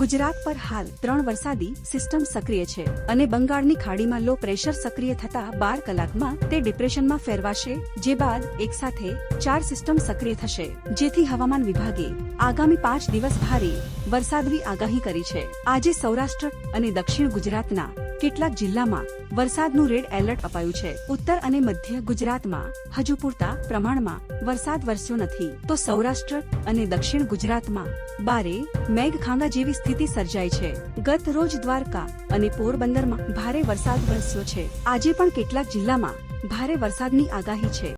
ગુજરાત પર હાલ ત્રણ વરસાદી સિસ્ટમ સક્રિય છે અને બંગાળની ખાડીમાં લો પ્રેશર સક્રિય થતા બાર કલાકમાં તે ડિપ્રેશનમાં ફેરવાશે, જે બાદ એક સાથે ચાર સિસ્ટમ સક્રિય થશે. જેથી હવામાન વિભાગે આગામી પાંચ દિવસ ભારે વરસાદની આગાહી કરી છે. આજે સૌરાષ્ટ્ર અને દક્ષિણ ગુજરાતના કેટલાક જિલ્લામાં વરસાદનું રેડ એલર્ટ અપાયું છે. ઉત્તર અને મધ્ય ગુજરાતમાં હજુ પૂરતા પ્રમાણમાં વરસાદ વરસ્યો નથી. તો સૌરાષ્ટ્ર અને દક્ષિણ ગુજરાતમાં બારે મેઘખાંગા જેવી સ્થિતિ સર્જાઈ છે. ગત રોજ દ્વારકા અને પોરબંદરમાં ભારે વરસાદ વરસ્યો છે. આજે પણ કેટલાક જિલ્લામાં ભારે વરસાદની આગાહી છે.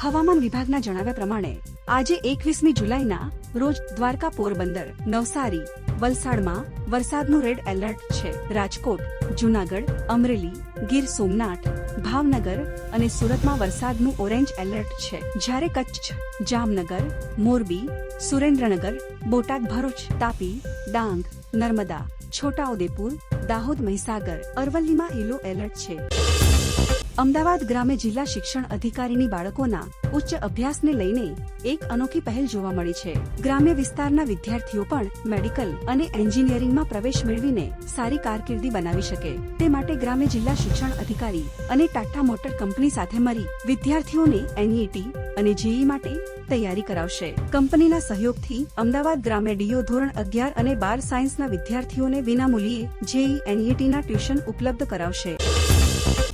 હવામાન વિભાગના જણાવ્યા પ્રમાણે, આજે એકવીસમી જુલાઈના રોજ દ્વારકા પોરબંદર, નવસારી વલસાડમાં વરસાદનું રેડ એલર્ટ છે. રાજકોટ, જુનાગઢ, અમરેલી, ગીર સોમનાથ, ભાવનગર અને સુરતમાં વરસાદનું ઓરેન્જ એલર્ટ છે. જ્યારે કચ્છ, જામનગર, મોરબી, સુરેન્દ્રનગર, બોટાદ, ભરૂચ, તાપી, ડાંગ, નર્મદા, છોટાઉદેપુર, દાહોદ, મહીસાગર, અરવલ્લીમાં યલો એલર્ટ છે. અમદાવાદ ગ્રામે જિલ્લા શિક્ષણ અધિકારીની બાળકોના ઉચ્ચ અભ્યાસને લઈને એક અનોખી પહેલ જોવા મળી છે. ગ્રામ્ય વિસ્તારના વિદ્યાર્થીઓ પણ મેડિકલ અને એન્જિનિયરિંગમાં પ્રવેશ મેળવીને સારી કારકિર્દી બનાવી શકે. તે માટે ગ્રામે જિલ્લા શિક્ષણ અધિકારી અને ટાટા મોટર કંપની સાથે મળી વિદ્યાર્થીઓને એનઈટી અને જેઈ માટે તૈયારી કરાવશે. કંપનીના સહયોગથી અમદાવાદ ગ્રામે ડીઓ ધોરણ અગિયાર અને બાર સાયન્સના વિદ્યાર્થીઓને વિનામૂલ્યે જેઈ એનઈટીના ટ્યુશન ઉપલબ્ધ કરાવશે.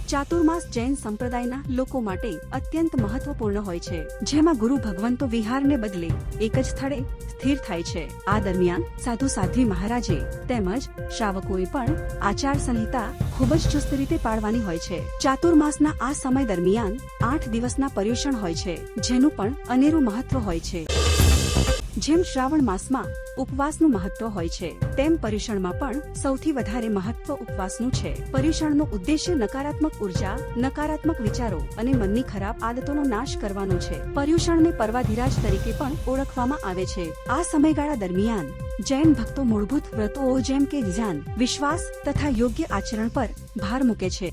ચાતુર્માસ જૈન સંપ્રદાયના લોકો માટે અત્યંત મહત્વપૂર્ણ હોય છે. જેમાં ગુરુ ભગવંતો વિહારને બદલે એક જ સ્થળે સ્થિર થાય છે. આ દરમિયાન સાધુ સાધ્વી મહારાજે તેમજ શ્રાવકોએ પણ આચાર સંહિતા ખૂબ જ ચુસ્ત રીતે પાળવાની હોય છે. ચાતુર્માસના આ સમય દરમિયાન આઠ દિવસના પર્યુષણ હોય છે, જેનું પણ અનેરું મહત્વ હોય છે. જેમ શ્રાવણ માસમાં ઉપવાસનું મહત્વ હોય છે, તેમ પર્યુષણમાં પણ સૌથી વધારે મહત્વ ઉપવાસનું છે. પરિષણનો ઉદ્દેશ્ય નકારાત્મક ઊર્જા, નકારાત્મક વિચારો અને મનની ખરાબ આદતોનો નાશ કરવાનો છે. પર્યુષણને પર્વાધિરાજ તરીકે પણ ઓળખવામાં આવે છે. આ સમયગાળા દરમિયાન જૈન ભક્તો મૂળભૂત વ્રતો જેમ કે ધ્યાન, વિશ્વાસ તથા યોગ્ય આચરણ પર ભાર મૂકે છે.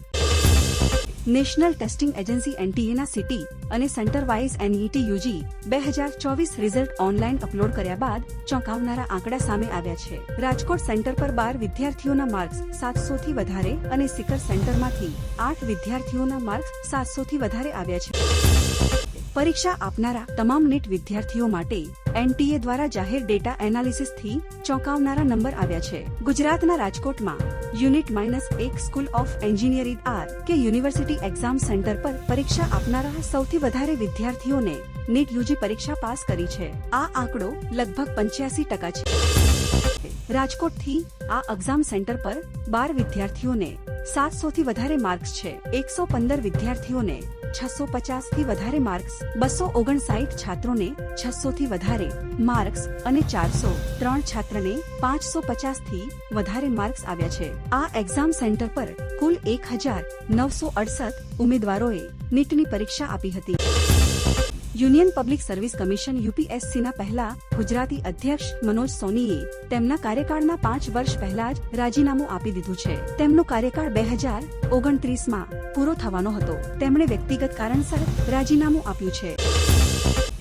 નેશનલ ટેસ્ટિંગ એજન્સી એનટીએના સિટી અને સેન્ટર વાઇઝ એનઈટી યુજી બે હજાર ચોવીસ રિઝલ્ટ ઓનલાઈન અપલોડ કર્યા બાદ ચોંકાવનારા આંકડા સામે આવ્યા છે. રાજકોટ સેન્ટર પર બાર વિદ્યાર્થીઓના માર્ક્સ સાતસો થી વધારે અને સિકર સેન્ટરમાંથી આઠ વિદ્યાર્થીઓના માર્ક્સ સાતસો થી વધારે આવ્યા છે. પરીક્ષા આપનારા તમામ નીટ વિદ્યાર્થીઓ માટે એનટીએ દ્વારા જાહેર ડેટા એનાલિસિસથી ચોંકાવનારા નંબર આવ્યા છે. ગુજરાતના રાજકોટમાં યુનિટ માઇનસ એક school of engineering R K university exam centre પર પરીક્ષા આપનારા સૌથી વધારે વિદ્યાર્થીઓને નીટ યુજી પરીક્ષા પાસ કરી છે. આ આંકડો લગભગ પંચ્યાસી ટકા છે. રાજકોટથી આ એક્ઝામ સેન્ટર પર બાર વિદ્યાર્થીઓને સાતસો થી વધારે માર્ક્સ છે. એકસો પંદર વિદ્યાર્થીઓને છસો પચાસથી વધારે માર્ક્સ, બસો ઓગણસાઠ છાત્રોને છસો થી વધારે માર્ક્સ અને ચારસો ત્રણ છાત્રને પાંચસો પચાસથી વધારે માર્ક્સ આવ્યા છે. આ એક્ઝામ સેન્ટર પર કુલ એક હજાર નવસો અડસઠ ઉમેદવારોએ નીટની પરીક્ષા આપી હતી. યુનિયન પબ્લિક સર્વિસ કમિશન યુપીએસસીના પહેલા ગુજરાતી અધ્યક્ષ મનોજ સોનીએ તેમના કાર્યકાળના પાંચ વર્ષ પહેલા જ રાજીનામું આપી દીધું છે. તેમનો કાર્યકાળ બે હજાર ઓગણત્રીસમાં પૂરો થવાનો હતો. તેમણે વ્યક્તિગત કારણસર રાજીનામું આપ્યું છે.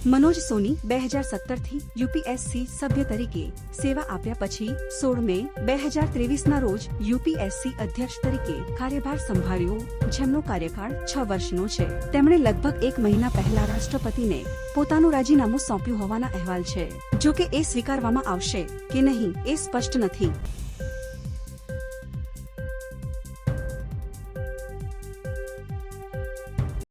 મનોજ સોની બે હજાર સત્તરથી યુપીએસસી સભ્ય તરીકે સેવા આપ્યા પછી સોળ મે બે હજાર ત્રેવીસના રોજ યુપીએસસી અધ્યક્ષ તરીકે કાર્યભાર સંભાળ્યો જેમનો કાર્યકાળ છ વર્ષનો છે તેમણે લગભગ એક મહિના પહેલા રાષ્ટ્રપતિને પોતાનું રાજીનામું સોંપ્યું હોવાના અહેવાલ છે. જો કે એ સ્વીકારવામાં આવશે કે નહીં, એ સ્પષ્ટ નથી.